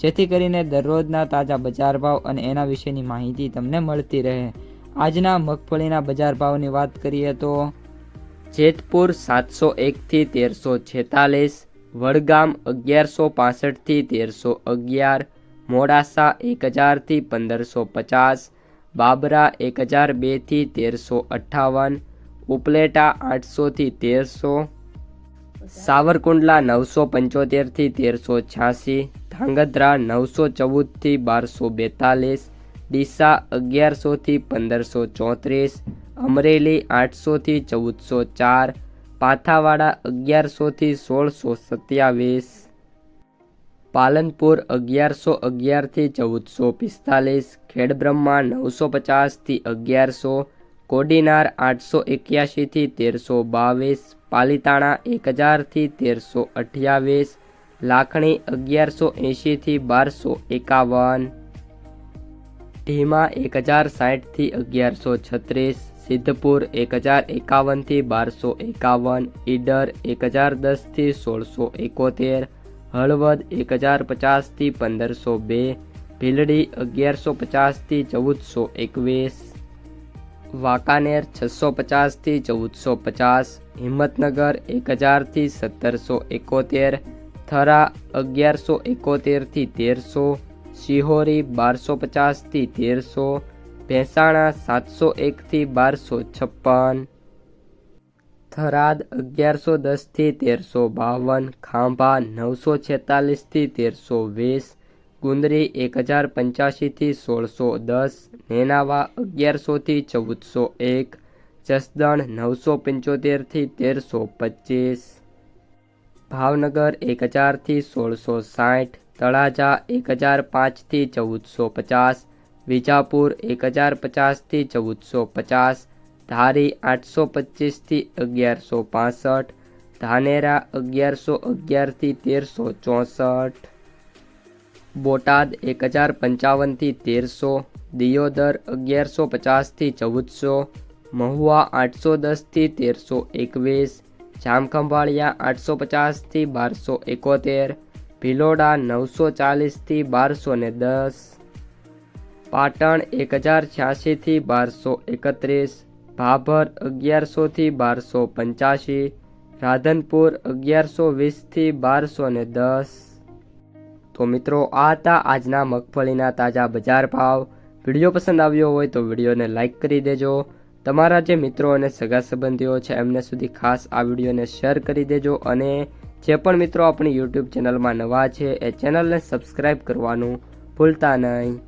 જેથી કરીને દરરોજના તાજા બજાર ભાવ અને એના વિશેની માહિતી તમને મળતી રહે. આજના મગફળીના બજાર ભાવની વાત કરીએ તો જેતપુર સાતસો એકથી તેરસો છેતાલીસ, વડગામ અગિયારસો પાસઠથી તેરસો અગિયાર, મોડાસા એક હજારથી પંદરસો પચાસ, બાબરા એક હજાર બેથી તેરસો અઠ્ઠાવન, ઉપલેટા આઠસોથી તેરસો સાવરકુંડલા નવસો પંચોતેરથી તેરસો છ્યાસી, ધાંગધ્રા નવસો ચૌદથી બારસો બેતાલીસ, ડીસા અગિયારસોથી પંદરસો ચોત્રીસ, અમરેલી આઠસોથી ચૌદસો ચાર, પાથાવાડા અગિયારસોથી સોળસો સત્યાવીસ, પાલનપુર અગિયારસો અગિયારથી ચૌદસો પિસ્તાલીસ, ખેડબ્રહ્મા નવસો પચાસથી અગિયારસો, કોડીનાર આઠસો એક્યાસીથી તેરસો બાવીસ પાલીતાણા એક હજારથી તેરસો અઠ્યાવીસ, લાખણી અગિયારસો એંશીથી બારસો એકાવન, ઢીમા એક હજાર સાઠથી અગિયારસો છત્રીસ, સિદ્ધપુર એક હજાર એકાવનથી બારસો એકાવન, ઈડર એક હજાર દસથી સોળસો એકોતેર, હળવદ એક હજાર પચાસથી પંદરસો બે, ભીલડી અગિયારસો પચાસથી ચૌદસો એકવીસ વાંકાનેર છસો પચાસથી ચૌદસો પચાસ હિંમતનગર એક હજારથી સત્તરસો એકોતેર થરા અગિયારસો એકોતેરથી તેરસો, શિહોરી બારસો પચાસથી તેરસો, ભેંસાણા સાતસો એકથી બારસો છપ્પન થરાદ અગિયારસો દસથી તેરસો બાવન, ખાંભા નવસો છેતાલીસથી તેરસો વીસ ગુંદરી એક હજાર પંચ્યાસીથી સોળસો દસ નેનાવા અગિયારસોથી ચૌદસો એક જસદણ નવસો પંચોતેરથી તેરસો પચીસ ભાવનગર એક હજારથી સોળસો સાઠ તળાજા એક હજાર પાંચથી ચૌદસો પચાસ વિજાપુર એક હજાર પચાસથી ચૌદસો પચાસ ધારી આઠસો પચીસથી અગિયારસો પાસઠ ધાનેરા અગિયારસો અગિયારથી તેરસો ચોસઠ બોટાદ એક હજાર પંચાવનથી તેરસો, દિયોદર અગિયારસો પચાસથી ચૌદસો, મહુવા આઠસો દસથી તેરસો એકવીસ, જામખંભાળિયા આઠસો પચાસથી બારસો એકોતેર, ભિલોડા નવસો ચાલીસથી બારસો ને દસ, પાટણ એક હજાર છ્યાસીથી બારસો એકત્રીસ, ભાભર અગિયારસોથી બારસો પંચ્યાસી રાધનપુર અગિયારસો વીસથી બારસો ને દસ. તો મિત્રો, આ હતા આજના મગફળીના તાજા બજાર ભાવ. વીડિયો પસંદ આવ્યો હોય તો વિડીયોને લાઇક કરી દેજો. તમારા જે મિત્રો અને સગા સંબંધીઓ છે, એમને સુધી ખાસ આ વિડીયોને શેર કરી દેજો અને જે પણ મિત્રો આપણી યુટ્યુબ ચેનલમાં નવા છે, એ ચેનલને સબસ્ક્રાઈબ કરવાનું ભૂલતા નહીં.